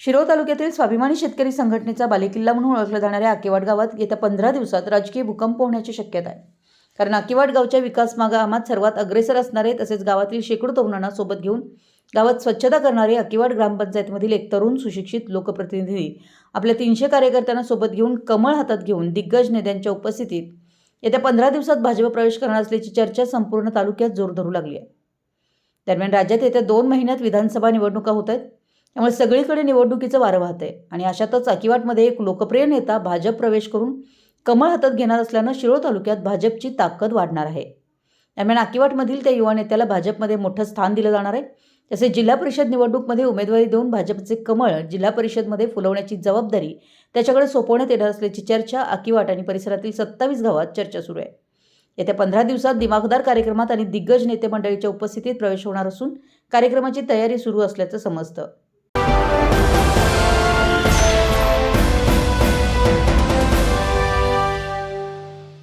शिरोळ तालुक्यातील स्वाभिमानी शेतकरी संघटनेचा बालेकिल्ला म्हणून ओळखल्या जाणाऱ्या आकेवाड गावात येत्या पंधरा दिवसात राजकीय भूकंप होण्याची शक्यता आहे. कारण आकेवाड गावच्या विकास मागामात सर्वात अग्रेसर असणारे तसेच गावातील शेकडो तरुणांना सोबत घेऊन गावात स्वच्छता करणारे अकिवाड ग्रामपंचायतमधील एक तरुण सुशिक्षित लोकप्रतिनिधी आपल्या तीनशे कार्यकर्त्यांना सोबत घेऊन कमळ हातात घेऊन दिग्गज नेत्यांच्या उपस्थितीत येत्या पंधरा दिवसात भाजप प्रवेश करणार असल्याची चर्चा संपूर्ण तालुक्यात जोर धरू लागली आहे. दरम्यान राज्यात येत्या दोन महिन्यात विधानसभा निवडणुका होत आहेत. त्यामुळे सगळीकडे निवडणुकीचं वारं वाहत आहे आणि अशातच अकिवाटमध्ये एक लोकप्रिय नेता भाजप प्रवेश करून कमळ हातात घेणार असल्यानं शिरोळ तालुक्यात भाजपची ताकद वाढणार आहे. दरम्यान अकिवाटमधील त्या युवा नेत्याला भाजपमध्ये मोठं स्थान दिलं जाणार आहे. तसेच जिल्हा परिषद निवडणूकमध्ये उमेदवारी देऊन भाजपचे कमळ जिल्हा परिषदमध्ये फुलवण्याची जबाबदारी त्याच्याकडे सोपवण्यात येणार असल्याची चर्चा अकिवाट आणि परिसरातील सत्तावीस गावात चर्चा सुरू आहे. येत्या पंधरा दिवसात दिमागदार कार्यक्रमात आणि दिग्गज नेते मंडळीच्या उपस्थितीत प्रवेश होणार असून कार्यक्रमाची तयारी सुरू असल्याचं समजतं.